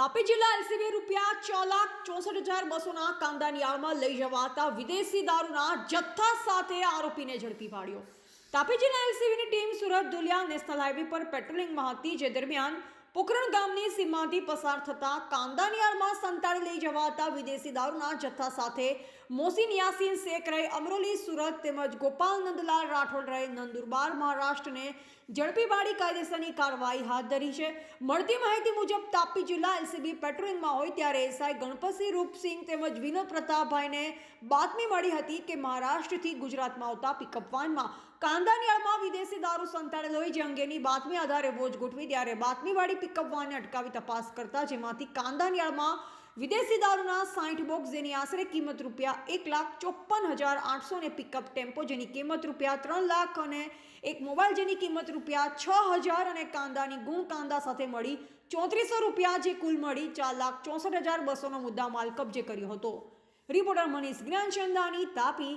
તાપી જિલ્લા એલસીબી રૂપિયા છ લાખ ચોસઠ હજાર બસોના કાંદાની આળમાં લઈ જવાતા વિદેશી દારૂના જથ્થા સાથે આરોપીને ઝડપી પાડ્યો. તાપી જિલ્લા એલસીબીની team Surat Dhulia national highway પર પેટ્રોલિંગમાં હતી જે દરમિયાન પોખરણ ગામની સીમાથી પસાર થતા કાંદાનિયારમાં સંતાડી લઈ જવાતા વિદેશી દારૂના જથ્થા સાથે મોસીન યાસીન શેખ રહે અમરોલી સુરત તેમજ ગોપાલ નંદલાલ રાઠોડ રહે નંદુરબાર મહારાષ્ટ્રને ઝડપી પાડી કાયદેસરની કાર્યવાહી હાથ ધરી છે. મળતી માહિતી મુજબ તાપી જિલ્લા એલસીબી પેટ્રોલિંગમાં હોય ત્યારે એસઆઈ ગણપતસિંહ રૂપસિંહ તેમજ વિનોદ પ્રતાપભાઈને બાતમી મળી હતી કે મહારાષ્ટ્રથી ગુજરાતમાં આવતા પિકઅપ વાનમાં કાંદાનિયાળમાં વિદેશી દારૂ સંતાડેલો હોય જે અંગેની બાતમી આધારે વોચ ગોઠવી ત્યારે બાતમીવાળી પિકઅપ વાનને અટકાવી તપાસ કરતા જેમાંથી કાંદાની વિદેશી દારૂના સાઠ બોક્સ જેની આશરે કિંમત રૂપિયા એક લાખ ચોપ્પન હજાર આઠસો ને પિકઅપ ટેમ્પો જેની કિંમત રૂપિયા ત્રણ લાખ અને એક મોબાઈલ જેની કિંમત રૂપિયા છ હજાર અને કાંદાની ગુણ કાંદા સાથે મળી ચોત્રીસો રૂપિયા જે કુલ મળી ચાર લાખ ચોસઠ હજાર બસોનો મુદ્દા માલ કબજે કર્યો હતો. રિપોર્ટર મનીષ જ્ઞાનચંદાની તાપી